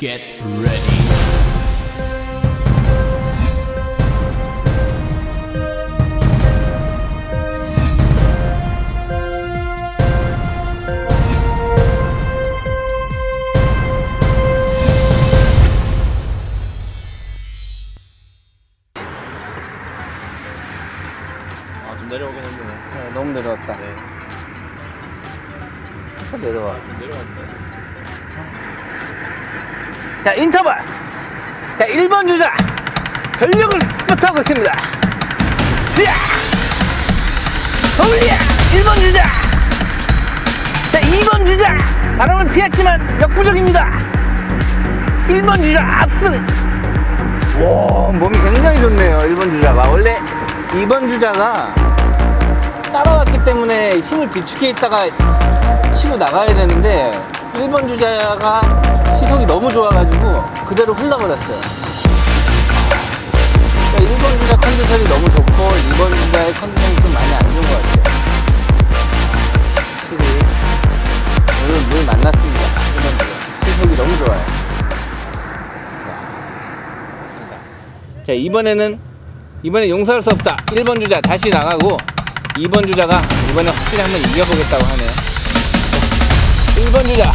Get ready. 아, 좀 내려오긴 했네. 네, 너무 내려왔다. 네. 좀 내려와. 좀 내려왔네. 자, 인터벌. 자, 1번 주자. 전력을 스포트하고 있습니다. 시작! 돌려! 1번 주자. 자, 2번 주자. 바람을 피했지만 역부족입니다. 1번 주자 압승. 와, 몸이 굉장히 좋네요. 1번 주자가. 원래 2번 주자가 따라왔기 때문에 힘을 비축해 있다가 치고 나가야 되는데 1번 주자가 시속이 너무 좋아가지고 그대로 흘러버렸어요. 그러니까 1번 주자 컨디션이 너무 좋고 2번 주자의 컨디션이 좀 많이 안 좋은 것 같아요. 확실히 오늘 물 만났습니다. 1번 주자. 시속이 너무 좋아요. 자 이번에는 이번에 용서할 수 없다. 1번 주자 다시 나가고 2번 주자가 이번에 확실히 한번 이겨보겠다고 하네요. 1번 주자.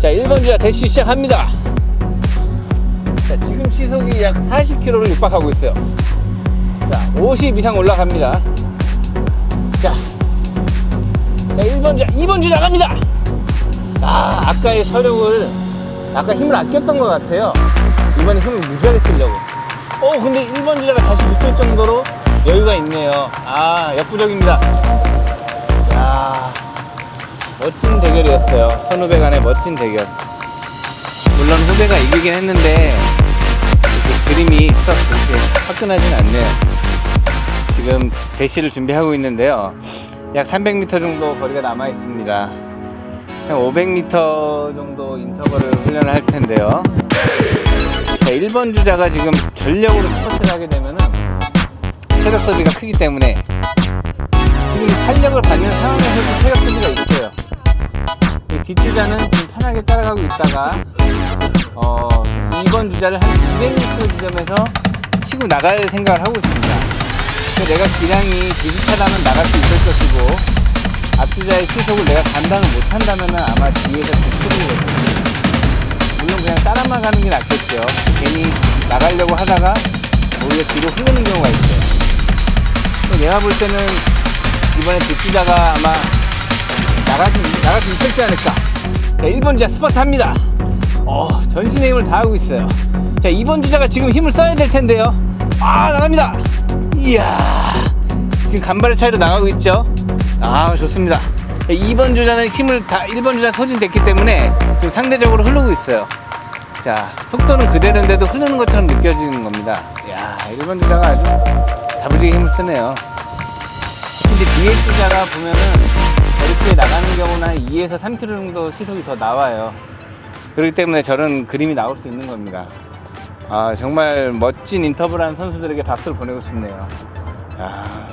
자, 1번 주자 대시 시작합니다. 자, 지금 시속이 약 40km를 육박하고 있어요. 자, 50 이상 올라갑니다. 자, 자 1번 주자, 2번 주자 갑니다. 아, 아까의 서력을, 아까 힘을 아꼈던 것 같아요. 이번에 힘을 무지하게 쓰려고. 어, 근데 1번 주자가 다시 붙을 정도로 여유가 있네요. 아, 역부족입니다. 야 멋진 대결이었어요. 선후배 간의 멋진 대결. 물론 후배가 이기긴 했는데 그림이 썩 그렇게 화끈하진 않네요. 지금 대시를 준비하고 있는데요. 약 300m 정도 거리가 남아 있습니다. 한 500m 정도 인터벌을 훈련을 할 텐데요. 자, 1번 주자가 지금 전력으로 스퍼트를 하게 되면은 체력 소비가 크기 때문에 지금 탄력을 받는 상황에서도 체력 소비가 있어요. 이 뒷주자는 지금 편하게 따라가고 있다가 어, 2번 주자를 한 200m 지점에서 치고 나갈 생각을 하고 있습니다. 그래서 내가 기량이 비슷하다면 나갈 수 있을 것이고 앞주자의 시속을 내가 감당을 못한다면 아마 뒤에서 뒤치르거든요. 물론 그냥 따라만 가는 게 낫겠죠. 괜히 나가려고 하다가 오히려 뒤로 흐르는 경우가 있어요. 내가 볼 때는 이번에 뒷주자가 아마 나갈 수, 나갈 수 있을지 않을까. 자, 1번 주자 스퍼트 합니다. 어, 전신의 힘을 다하고 있어요. 자, 2번 주자가 지금 힘을 써야 될 텐데요. 아, 나갑니다. 이야. 지금 간발의 차이로 나가고 있죠. 아, 좋습니다. 자, 2번 주자는 힘을 다 1번 주자 소진됐기 때문에 지금 상대적으로 흐르고 있어요. 자, 속도는 그대로인데도 흐르는 것처럼 느껴지는 겁니다. 야, 1번 주자가 아주 다부지게 힘을 쓰네요. 근데 뒤에 주자가 보면은 저렇게 나가는 경우는 한 2에서 3km 정도 시속이 더 나와요. 그렇기 때문에 저런 그림이 나올 수 있는 겁니다. 아, 정말 멋진 인터뷰한 선수들에게 박수를 보내고 싶네요. 아,